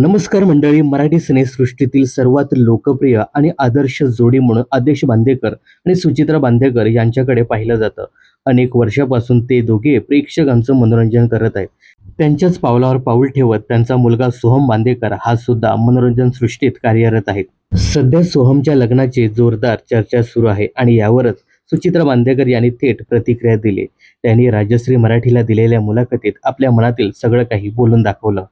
नमस्कार मंडळी मराठी सिनेसृष्टीतील सर्वात लोकप्रिय आणि आदर्श जोडी म्हणून आदेश बांदेकर आणि सुचित्रा बांदेकर यांच्याकडे पाहिलं जातं. अनेक वर्षापासून ते दोघे प्रेक्षकांचं मनोरंजन करत आहेत. त्यांच्याच पावलावर पाऊल ठेवत त्यांचा मुलगा सोहम बांदेकर हा सुद्धा मनोरंजन सृष्टीत कार्यरत आहे. सध्या सोहमच्या लग्नाची जोरदार चर्चा सुरू आहे आणि यावरच सुचित्रा बांदेकर यांनी थेट प्रतिक्रिया दिली. त्यांनी राजश्री मराठीला दिलेल्या मुलाखतीत आपल्या मनातील सगळं काही बोलून दाखवलं.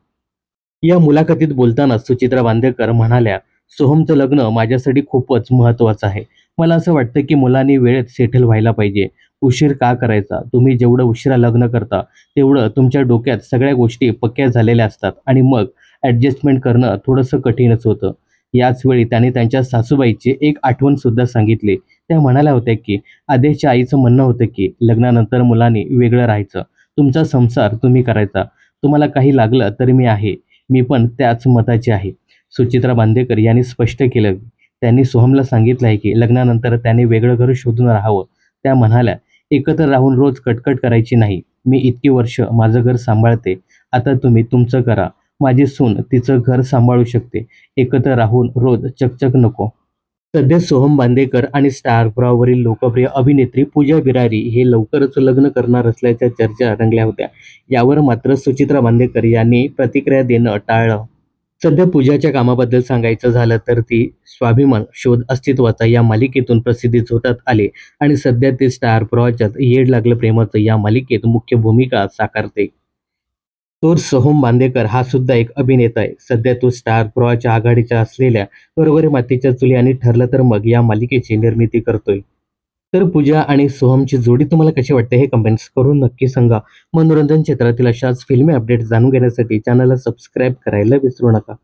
या मुलाखतीत बोलताना सुचित्रा बांदेकर म्हणाल्या सोहमचं लग्न माझ्यासाठी खूपच महत्त्वाचं आहे. मला असं वाटतं की मुलांनी वेळेत सेटल व्हायला पाहिजे. उशीर का करायचा? तुम्ही जेवढं उशिरा लग्न करता तेवढं तुमच्या डोक्यात सगळ्या गोष्टी पक्क्या झालेल्या असतात आणि मग ॲडजस्टमेंट करणं थोडंसं कठीणच होतं. याच वेळी त्याने त्यांच्या सासूबाईची एक आठवणसुद्धा सांगितली. त्या म्हणाल्या होत्या की आदेशच्या आईचं म्हणणं होतं की लग्नानंतर मुलांनी वेगळं राहायचं. तुमचा संसार तुम्ही करायचा. तुम्हाला काही लागलं तर मी आहे. मी पण त्याच मताची आहे. सुचित्रा बांदेकर यांनी स्पष्ट केलं. त्यांनी सोहमला सांगितलं आहे की लग्नानंतर त्याने वेगळं घर शोधून राहावं. त्या म्हणाल्या एकत्र राहून रोज कटकट करायची नाही. मी इतकी वर्ष माझं घर सांभाळते. आता तुम्ही तुमचं करा. माझी सून तिचं घर सांभाळू शकते. एकत्र राहून रोज चकचक नको. सध्या सोहम बांदेकर आणि स्टार प्रवाहावरील लोकप्रिय अभिनेत्री पूजा बिरारी हे लवकरच लग्न करणार असल्याच्या चर्चा रंगल्या होत्या. यावर मात्र सुचित्रा बांदेकर यांनी प्रतिक्रिया देणं टाळलं. सध्या पूजाच्या कामाबद्दल सांगायचं झालं तर ती स्वाभिमान शोध अस्तित्वाचा या मालिकेतून प्रसिद्धी झोतात आले आणि सध्या ते स्टार प्रवाच्यात येड लागलं प्रेमाचं या मालिकेत मुख्य भूमिका साकारते. तर सोहम बांदेकर हा सुद्धा एक अभिनेता आहे. सध्या तो स्टार प्रवाहाच्या आघाडीच्या असलेल्या बरोबर मातीच्या चुली आणि ठरलं तर मग या मालिकेची निर्मिती करतोय. तर पूजा आणि सोहमची जोडी तुम्हाला कशी वाटते हे कमेंट्स करून नक्की सांगा. मनोरंजन क्षेत्रातील अशाच फिल्मी अपडेट जाणून घेण्यासाठी चॅनलला सबस्क्राईब करायला विसरू नका.